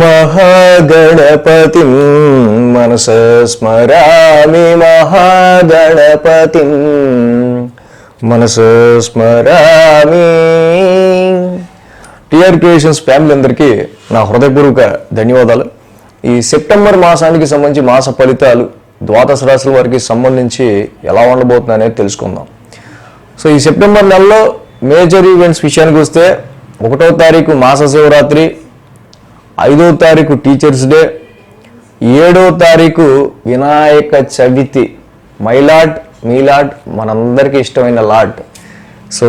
మహాగణపతి మనస స్మరామి మహాగణపతి మనస స్మరామి. టిఆర్ క్రియేషన్స్ ఫ్యామిలీ అందరికీ నా హృదయపూర్వక ధన్యవాదాలు. ఈ సెప్టెంబర్ మాసానికి సంబంధించి మాస ఫలితాలు ద్వాదశ రాశుల వారికి సంబంధించి ఎలా ఉండబోతుంది అనేది తెలుసుకుందాం. సో ఈ సెప్టెంబర్ నెలలో మేజర్ ఈవెంట్స్ విషయానికి వస్తే ఒకటో తారీఖు మాస శివరాత్రి ఐదో తారీఖు టీచర్స్ డే ఏడో తారీఖు వినాయక చవితి. మైలాట్ మీలాట్ మనందరికీ ఇష్టమైన లాట్ సో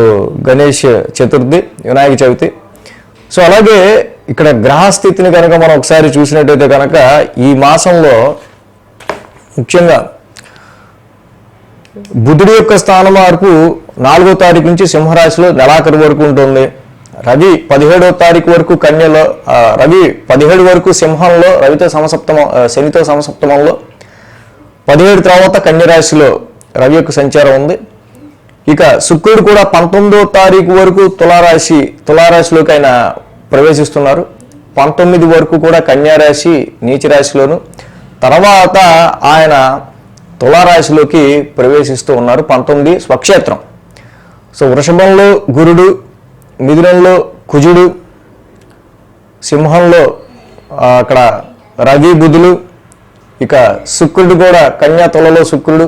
గణేష్ చతుర్థి వినాయక చవితి. సో అలాగే ఇక్కడ గ్రహస్థితిని కనుక మనం ఒకసారి చూసినట్టయితే కనుక ఈ మాసంలో ముఖ్యంగా బుధుడి యొక్క స్థాన మార్పు నాలుగో తారీఖు నుంచి సింహరాశిలో నెలాఖరు వరకు ఉంటుంది. రవి పదిహేడో తారీఖు వరకు కన్యలో రవి పదిహేడు వరకు సింహంలో రవితో సమసప్తమ శనితో సమసప్తమంలో. పదిహేడు తర్వాత కన్యరాశిలో రవి యొక్క సంచారం ఉంది. ఇక శుక్రుడు కూడా పంతొమ్మిదో తారీఖు వరకు తులారాశి తులారాశిలోకి ఆయన ప్రవేశిస్తున్నారు. పంతొమ్మిది వరకు కూడా కన్యారాశి నీచరాశిలోను. తర్వాత ఆయన తులారాశిలోకి ప్రవేశిస్తూ ఉన్నారు. పంతొమ్మిది స్వక్షేత్రం. సో వృషభంలో గురుడు మిథునంలో కుజుడు సింహంలో అక్కడ రవి బుధులు ఇక శుక్రుడు కూడా కన్యా తులలో శుక్రుడు.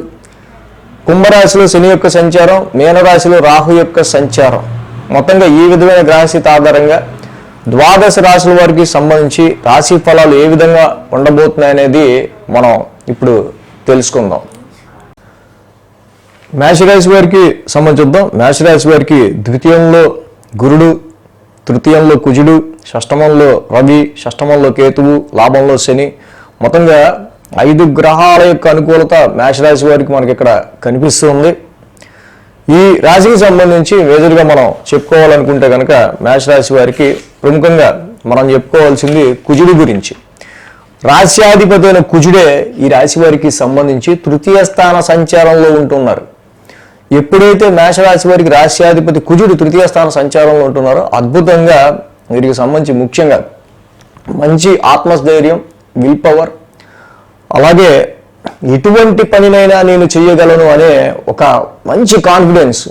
కుంభరాశిలో శని యొక్క సంచారం మీనరాశిలో రాహు యొక్క సంచారం. మొత్తంగా ఈ విధమైన గ్రహస్థితి ఆధారంగా ద్వాదశ రాశుల వారికి సంబంధించి రాశి ఫలాలు ఏ విధంగా ఉండబోతున్నాయి అనేది మనం ఇప్పుడు తెలుసుకుందాం. మేషరాశి వారికి సంబంధించుద్దాం మేషరాశి వారికి ద్వితీయంలో గురుడు తృతీయంలో కుజుడు షష్టమంలో రవి షష్టమంలో కేతువు లాభంలో శని. మొత్తంగా ఐదు గ్రహాల యొక్క అనుకూలత మేషరాశి వారికి మనకి ఇక్కడ కనిపిస్తుంది ఈ రాశికి సంబంధించి మేజర్గా మనం చెప్పుకోవాలనుకుంటే కనుక మేషరాశి వారికి ప్రముఖంగా మనం చెప్పుకోవాల్సింది కుజుడు గురించి. రాశ్యాధిపతి అయిన కుజుడే ఈ రాశి వారికి సంబంధించి తృతీయ స్థాన సంచారంలో ఉంటున్నారు. ఎప్పుడైతే మేషరాశి వారికి రాశ్యాధిపతి కుజుడు తృతీయ స్థాన సంచారంలో ఉంటున్నారో అద్భుతంగా వీరికి సంబంధించి ముఖ్యంగా మంచి ఆత్మస్థైర్యం విల్ పవర్ అలాగే ఎటువంటి పనినైనా నేను చేయగలను అనే ఒక మంచి కాన్ఫిడెన్స్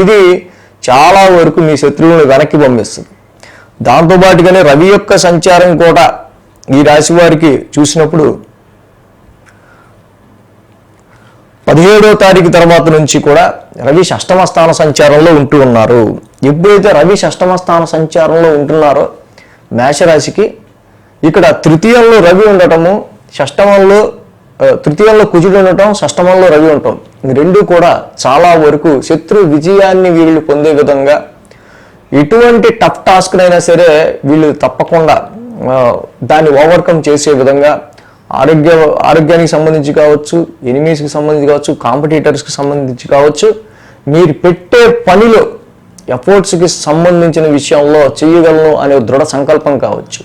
ఇది చాలా వరకు మీ శత్రువులను వెనక్కి పంపిస్తుంది. దాంతోపాటుగానే రవి యొక్క సంచారం కూడా ఈ రాశి వారికి చూసినప్పుడు పదిహేడో తారీఖు తర్వాత నుంచి కూడా రవి షష్టమ స్థాన సంచారంలో ఉంటూ ఉన్నారు. ఎప్పుడైతే రవి షష్టమ స్థాన సంచారంలో ఉంటున్నారో మేషరాశికి ఇక్కడ తృతీయంలో రవి ఉండటము షష్టమంలో తృతీయంలో కుజుడు ఉండటం షష్టమంలో రవి ఉండటం రెండు కూడా చాలా వరకు శత్రు విజయాన్ని వీళ్ళు పొందే విధంగా ఎటువంటి టఫ్ టాస్క్నైనా సరే వీళ్ళు తప్పకుండా దాన్ని ఓవర్కమ్ చేసే విధంగా ఆరోగ్య ఆరోగ్యానికి సంబంధించి కావచ్చు ఎనిమీస్కి సంబంధించి కావచ్చు కాంపిటీటర్స్కి సంబంధించి కావచ్చు మీరు పెట్టే పనిలో ఎఫర్ట్స్కి సంబంధించిన విషయంలో చేయగలను అనే దృఢ సంకల్పం కావచ్చు.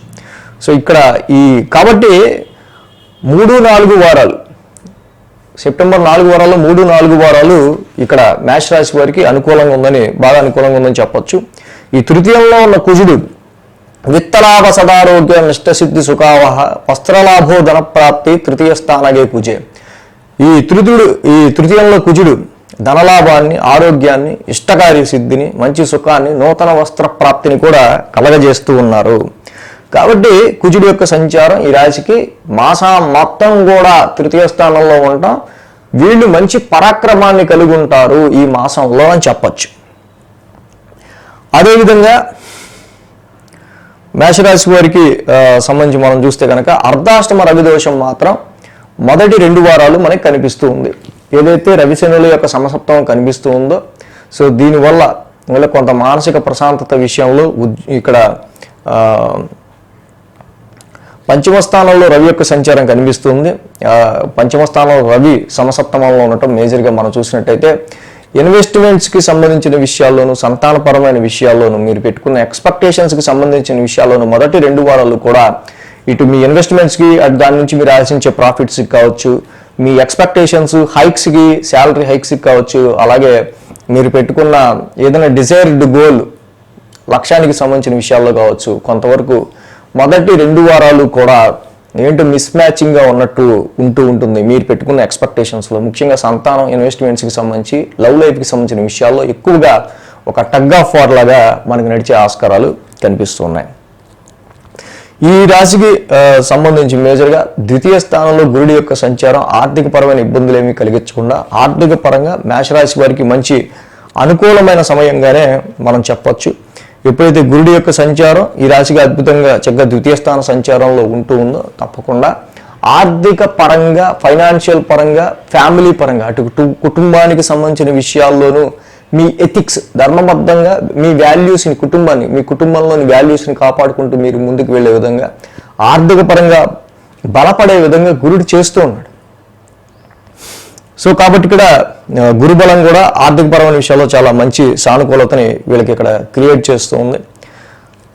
సో ఇక్కడ ఈ కాబట్టి మూడు నాలుగు వారాలు సెప్టెంబర్ నాలుగు వారాల్లో మూడు నాలుగు వారాలు ఇక్కడ మేష రాశి వారికి అనుకూలంగా ఉందని బాగా అనుకూలంగా ఉందని చెప్పొచ్చు. ఈ తృతీయంలో ఉన్న కుజుడు విత్తలాభ సదారోగ్య నిష్టసిద్ధి సుఖావహ వస్త్రలాభో ధనప్రాప్తి తృతీయ స్థానగే కుజే ఈ తృతీయుడు ఈ తృతీయంలో కుజుడు ధనలాభాన్ని ఆరోగ్యాన్ని ఇష్టకార్య సిద్ధిని మంచి సుఖాన్ని నూతన వస్త్ర ప్రాప్తిని కూడా కలగజేస్తూ ఉన్నారు. కాబట్టి కుజుడు యొక్క సంచారం ఈ రాశికి మాసా మొత్తం కూడా తృతీయ స్థానంలో ఉండటం వీళ్ళు మంచి పరాక్రమాన్ని కలిగి ఉంటారు ఈ మాసంలో అని చెప్పచ్చు. అదేవిధంగా మేషరాశి వారికి సంబంధించి మనం చూస్తే కనుక అర్ధాష్టమ రవిదోషం మాత్రం మొదటి రెండు వారాలు మనకి కనిపిస్తూ ఉంది. ఏదైతే రవిశనుల యొక్క సమసప్తం కనిపిస్తూ ఉందో సో దీనివల్ల వీళ్ళ కొంత మానసిక ప్రశాంతత విషయంలో ఇక్కడ పంచమ స్థానంలో రవి యొక్క సంచారం కనిపిస్తుంది పంచమ స్థానంలో రవి సమసప్తమంలో ఉండటం మేజర్గా మనం చూసినట్టయితే ఇన్వెస్ట్మెంట్స్కి సంబంధించిన విషయాల్లోనూ సంతానపరమైన విషయాల్లోనూ మీరు పెట్టుకున్న ఎక్స్పెక్టేషన్స్కి సంబంధించిన విషయాల్లోనూ మొదటి రెండు వారాలు కూడా ఇటు మీ ఇన్వెస్ట్మెంట్స్కి అటు దాని నుంచి మీరు ఆశించే ప్రాఫిట్స్కి కావచ్చు మీ ఎక్స్పెక్టేషన్స్ హైక్స్కి శాలరీ హైక్స్కి కావచ్చు అలాగే మీరు పెట్టుకున్న ఏదైనా డిజైర్డ్ గోల్ లక్ష్యానికి సంబంధించిన విషయాల్లో కావచ్చు కొంతవరకు మొదటి రెండు వారాలు కూడా ఏంటో మిస్ మ్యాచింగ్గా ఉన్నట్టు ఉంటూ ఉంటుంది. మీరు పెట్టుకున్న ఎక్స్పెక్టేషన్స్లో ముఖ్యంగా సంతానం ఇన్వెస్ట్మెంట్స్కి సంబంధించి లవ్ లైఫ్కి సంబంధించిన విషయాల్లో ఎక్కువగా ఒక టగ్ ఆఫ్ వార్ లాగా మనకు నడిచే ఆస్కారాలు కనిపిస్తున్నాయి ఈ రాశికి సంబంధించి మేజర్గా ద్వితీయ స్థానంలో గురుడి యొక్క సంచారం ఆర్థిక పరమైన ఇబ్బందులు ఏమీ కలిగించకుండా ఆర్థిక పరంగా మేషరాశి వారికి మంచి అనుకూలమైన సమయంగానే మనం చెప్పొచ్చు. ఎప్పుడైతే గురుడి యొక్క సంచారం ఈ రాశికి అద్భుతంగా చక్కగా ద్వితీయ స్థాన సంచారంలో ఉంటూ ఉందో తప్పకుండా. ఆర్థిక పరంగా ఫైనాన్షియల్ పరంగా ఫ్యామిలీ పరంగా అటు కుటుంబానికి సంబంధించిన విషయాల్లోనూ మీ ఎథిక్స్ ధర్మబద్ధంగా మీ వాల్యూస్ని కుటుంబాన్ని మీ కుటుంబంలోని వాల్యూస్ని కాపాడుకుంటూ మీరు ముందుకు వెళ్ళే విధంగా ఆర్థిక పరంగా బలపడే విధంగా గురుడు చేస్తూ ఉన్నాడు. సో కాబట్టి ఇక్కడ గురుబలం కూడా ఆర్థికపరమైన విషయాల్లో చాలా మంచి సానుకూలతని వీళ్ళకి ఇక్కడ క్రియేట్ చేస్తూ ఉంది.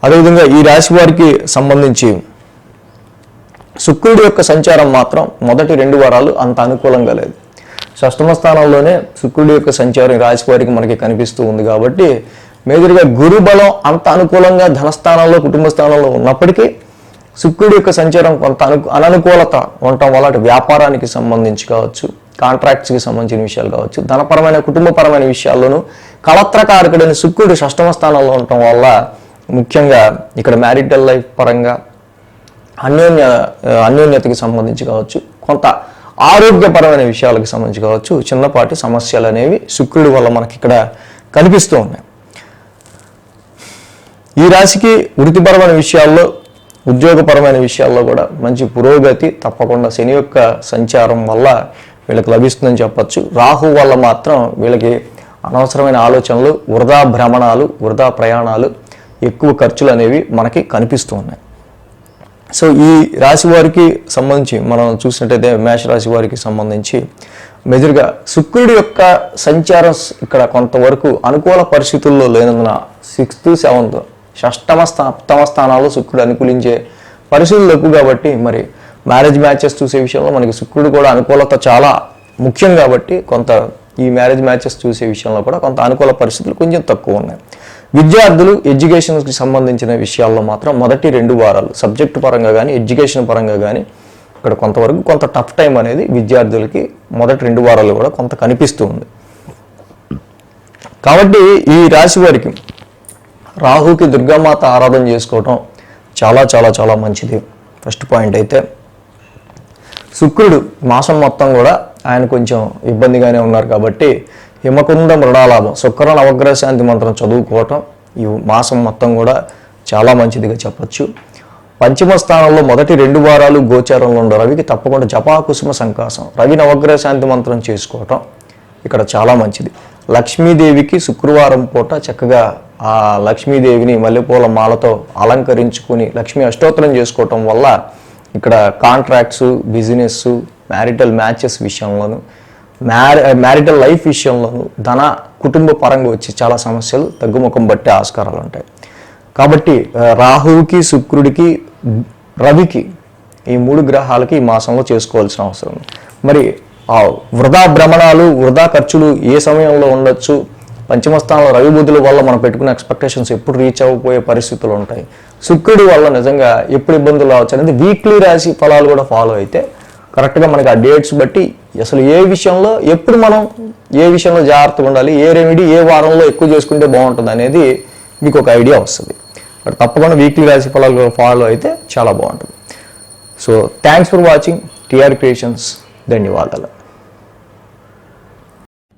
అదేవిధంగా ఈ రాశి వారికి సంబంధించి శుక్రుడి యొక్క సంచారం మాత్రం మొదటి రెండు వారాలు అంత అనుకూలంగా లేదు. షష్టమ స్థానంలోనే శుక్రుడి యొక్క సంచారం రాశి వారికి మనకి కనిపిస్తూ ఉంది కాబట్టి మేజర్గా గురు బలం అంత అనుకూలంగా ధనస్థానంలో కుటుంబ స్థానంలో ఉన్నప్పటికీ శుక్రుడి యొక్క సంచారం కొంత అను అననుకూలత ఉండటం వల్ల అటు వ్యాపారానికి సంబంధించి కావచ్చు కాంట్రాక్ట్స్కి సంబంధించిన విషయాలు కావచ్చు ధనపరమైన కుటుంబపరమైన విషయాల్లోనూ కళత్రకారకుడైన శుక్రుడు షష్టమ స్థానంలో ఉండటం వల్ల ముఖ్యంగా ఇక్కడ మ్యారిటల్ లైఫ్ పరంగా అన్యోన్య అన్యోన్యతకి సంబంధించి కావచ్చు కొంత ఆరోగ్యపరమైన విషయాలకు సంబంధించి కావచ్చు చిన్నపాటి సమస్యలు అనేవి శుక్రుడి వల్ల మనకి ఇక్కడ కనిపిస్తూ ఉన్నాయి. ఈ రాశికి వృత్తిపరమైన విషయాల్లో ఉద్యోగపరమైన విషయాల్లో కూడా మంచి పురోగతి తప్పకుండా శని యొక్క సంచారం వల్ల వీళ్ళకి లభిస్తుందని చెప్పచ్చు. రాహు వల్ల మాత్రం వీళ్ళకి అనవసరమైన ఆలోచనలు వృధా భ్రమణాలు వృధా ప్రయాణాలు ఎక్కువ ఖర్చులు అనేవి మనకి కనిపిస్తూ ఉన్నాయి. సో ఈ రాశి వారికి సంబంధించి మనం చూసినట్టయితే మేష రాశి వారికి సంబంధించి మెజర్గా శుక్రుడి యొక్క సంచారం ఇక్కడ కొంతవరకు అనుకూల పరిస్థితుల్లో లేనందున సిక్స్త్ సెవెంత్ షష్టమ స్థా సప్తమ స్థానాల్లో శుక్రుడు అనుకూలించే పరిస్థితులు ఎక్కువ కాబట్టి మరి మ్యారేజ్ మ్యాచెస్ చూసే విషయంలో మనకి శుక్రుడు కూడా అనుకూలత చాలా ముఖ్యం కాబట్టి కొంత ఈ మ్యారేజ్ మ్యాచెస్ చూసే విషయంలో కూడా కొంత అనుకూల పరిస్థితులు కొంచెం తక్కువ ఉన్నాయి. విద్యార్థులు ఎడ్యుకేషన్కి సంబంధించిన విషయాల్లో మాత్రం మొదటి రెండు వారాలు సబ్జెక్టు పరంగా కానీ ఎడ్యుకేషన్ పరంగా కానీ ఇక్కడ కొంతవరకు కొంత టఫ్ టైం అనేది విద్యార్థులకి మొదటి రెండు వారాలు కూడా కొంత కనిపిస్తూ ఉంది. కాబట్టి ఈ రాశి వారికి రాహుకి దుర్గామాత ఆరాధన చేసుకోవటం చాలా చాలా చాలా మంచిది. ఫస్ట్ పాయింట్ అయితే శుక్రుడు మాసం మొత్తం కూడా ఆయన కొంచెం ఇబ్బందిగానే ఉన్నారు కాబట్టి హిమకుంద మృణాలాభం శుక్ర నవగ్రహ శాంతి మంత్రం చదువుకోవటం ఈ మాసం మొత్తం కూడా చాలా మంచిదిగా చెప్పొచ్చు. పంచమ స్థానంలో మొదటి రెండు వారాలు గోచారంలో ఉండే రవికి తప్పకుండా జపాకుసుమ సంకాసం రవి నవగ్రహ శాంతి మంత్రం చేసుకోవటం ఇక్కడ చాలా మంచిది. లక్ష్మీదేవికి శుక్రవారం పూట చక్కగా ఆ లక్ష్మీదేవిని మల్లెపూల మాలతో అలంకరించుకుని లక్ష్మీ అష్టోత్తరం చేసుకోవటం వల్ల ఇక్కడ కాంట్రాక్ట్స్ బిజినెస్ మ్యారిటల్ మ్యాచెస్ విషయంలోను మ్యారి మ్యారిటల్ లైఫ్ విషయంలోను ధన కుటుంబ పరంగా వచ్చి చాలా సమస్యలు తగ్గుముఖం బట్టే ఆస్కారాలు ఉంటాయి కాబట్టి eh, రాహువుకి శుక్రుడికి రవికి ఈ మూడు గ్రహాలకి ఈ మాసంలో చేసుకోవాల్సిన అవసరం ఉంది. మరి ఆ వృధా భ్రమణాలు వృధా ఖర్చులు ఏ సమయంలో ఉండొచ్చు పంచమ స్థానంలో రవి బుద్ధుల వల్ల మనం పెట్టుకున్న ఎక్స్పెక్టేషన్స్ ఎప్పుడు రీచ్ అవ్వబోయే పరిస్థితులు ఉంటాయి. శుక్రుడి వల్ల నిజంగా ఎప్పుడు ఇబ్బందులు రావచ్చు అనేది వీక్లీ రాశి ఫలాలు కూడా ఫాలో అయితే కరెక్ట్గా మనకి ఆ డేట్స్ బట్టి అసలు ఏ విషయంలో ఎప్పుడు మనం ఏ విషయంలో జాగ్రత్తగా ఉండాలి ఏ రెమెడీ ఏ వారంలో ఎక్కువ చేసుకుంటే బాగుంటుంది అనేది మీకు ఒక ఐడియా వస్తుంది. బట్ తప్పకుండా వీక్లీ రాశి ఫలాలు ఫాలో అయితే చాలా బాగుంటుంది. So thanks for watching TR creations ధన్యవాదాలు.